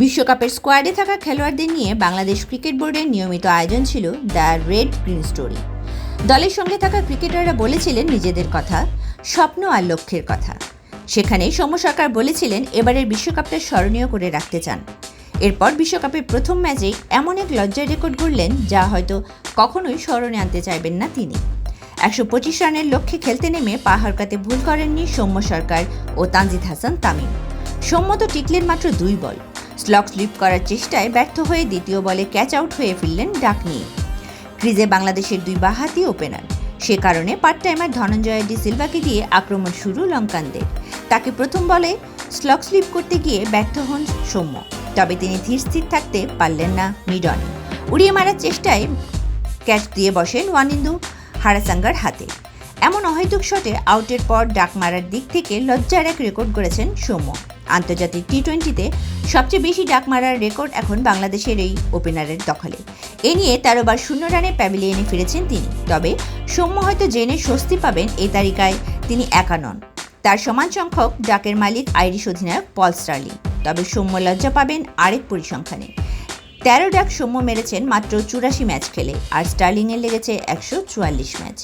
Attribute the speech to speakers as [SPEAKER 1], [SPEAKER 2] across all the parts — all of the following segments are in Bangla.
[SPEAKER 1] বিশ্বকাপের স্কোয়াডে থাকা খেলোয়াড়দের নিয়ে বাংলাদেশ ক্রিকেট বোর্ডের নিয়মিত আয়োজন ছিল দ্য রেড গ্রিন স্টোরি। দলের সঙ্গে থাকা ক্রিকেটাররা বলেছিলেন নিজেদের কথা, স্বপ্ন আর লক্ষ্যের কথা। সেখানে সৌম্য সরকার বলেছিলেন এবারের বিশ্বকাপটা স্মরণীয় করে রাখতে চান। এরপর বিশ্বকাপের প্রথম ম্যাচেই এমন এক লজ্জার রেকর্ড গড়লেন যা হয়তো কখনোই স্মরণে আনতে চাইবেন না তিনি। একশো পঁচিশ রানের লক্ষ্যে খেলতে নেমে পা হারকাতে ভুল করেননি সৌম্য সরকার ও তানজিদ হাসান তামিম। সৌম্য তো টিকলেন মাত্র দুই বল। স্লক স্লিপ করার চেষ্টায় ব্যর্থ হয়ে দ্বিতীয় বলে ক্যাচ আউট হয়ে ফিরলেন ডাক নিয়ে ক্রিজে বাংলাদেশের দুই বাহাতি ওপেনার। সে কারণে পার্ট টাইমার ধনঞ্জয় ডি সিলভাকে দিয়ে আক্রমণ শুরু লঙ্কানদের। তাকে প্রথম বলে স্লক স্লিপ করতে গিয়ে ব্যর্থ হন সৌম্য। তবে তিনি ধীর স্থির থাকতে পারলেন না মিডন। উড়িয়ে মারার চেষ্টায় ক্যাচ দিয়ে বসেন ওয়ানিন্দু হারাসাঙ্গার হাতে। এমন অহেতুক শটে আউটের পর ডাক মারার দিক থেকে লজ্জার এক রেকর্ড করেছেন সৌম্য। আন্তর্জাতিক টি টোয়েন্টিতে সবচেয়ে বেশি ডাক মারার রেকর্ড এখন বাংলাদেশের এই ওপেনারের দখলে। এ নিয়ে তেরো বার শূন্য রানে প্যাভিলিয়নে ফিরেছেন তিনি। তবে সৌম্য হয়তো জেনে স্বস্তি পাবেন এই তালিকায় তিনি একা নন। তার সমান সংখ্যক ডাকের মালিক আইরিশ অধিনায়ক পল স্টার্লিং। তবে সৌম্য লজ্জা পাবেন আরেক পরিসংখ্যানে। তেরো ডাক সৌম্য মেরেছেন মাত্র চুরাশি ম্যাচ খেলে, আর স্টার্লিংয়ের লেগেছে একশো চুয়াল্লিশ ম্যাচ।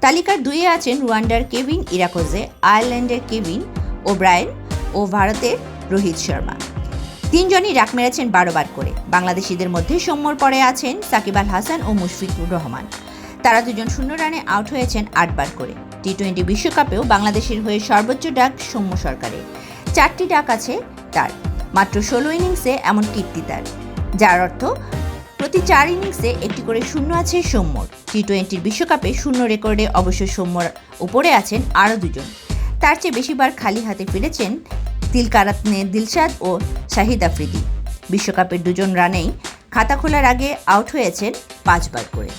[SPEAKER 1] তালিকার দুইয়ে আছেন রুয়ান্ডার কেভিন ইরাকোজে, আয়ারল্যান্ডের কেভিন ও ব্রায়েন ও ভারতের রোহিত শর্মা। তিনজনই ডাক মেরেছেন বারো বার করে। বাংলাদেশিদের মধ্যে সৌম্যর পরে আছেন সাকিব আল হাসান ও মুশফিকুর রহমান। তারা দুজন শূন্য রানে আউট হয়েছেন আটবার করে। টি টোয়েন্টি বিশ্বকাপেও বাংলাদেশের হয়ে সর্বোচ্চ ডাক সৌম্য সরকারের। চারটি ডাক আছে তার। মাত্র ষোলো ইনিংসে এমন কীর্তি তার। যার অর্থ প্রতি চার ইনিংসে একটি করে শূন্য আছে সৌম্যর। টি টোয়েন্টির বিশ্বকাপে শূন্য রেকর্ডে অবশ্য সৌম্যর উপরে আছেন আরও দুজন। তার চেয়ে বেশিবার খালি হাতে ফিরেছেন তিলকারাতনে দিলশাদ ও শাহিদ আফ্রিদি। বিশ্বকাপের দুজন রানেই খাতা খোলার আগে আউট হয়েছেন পাঁচবার করে।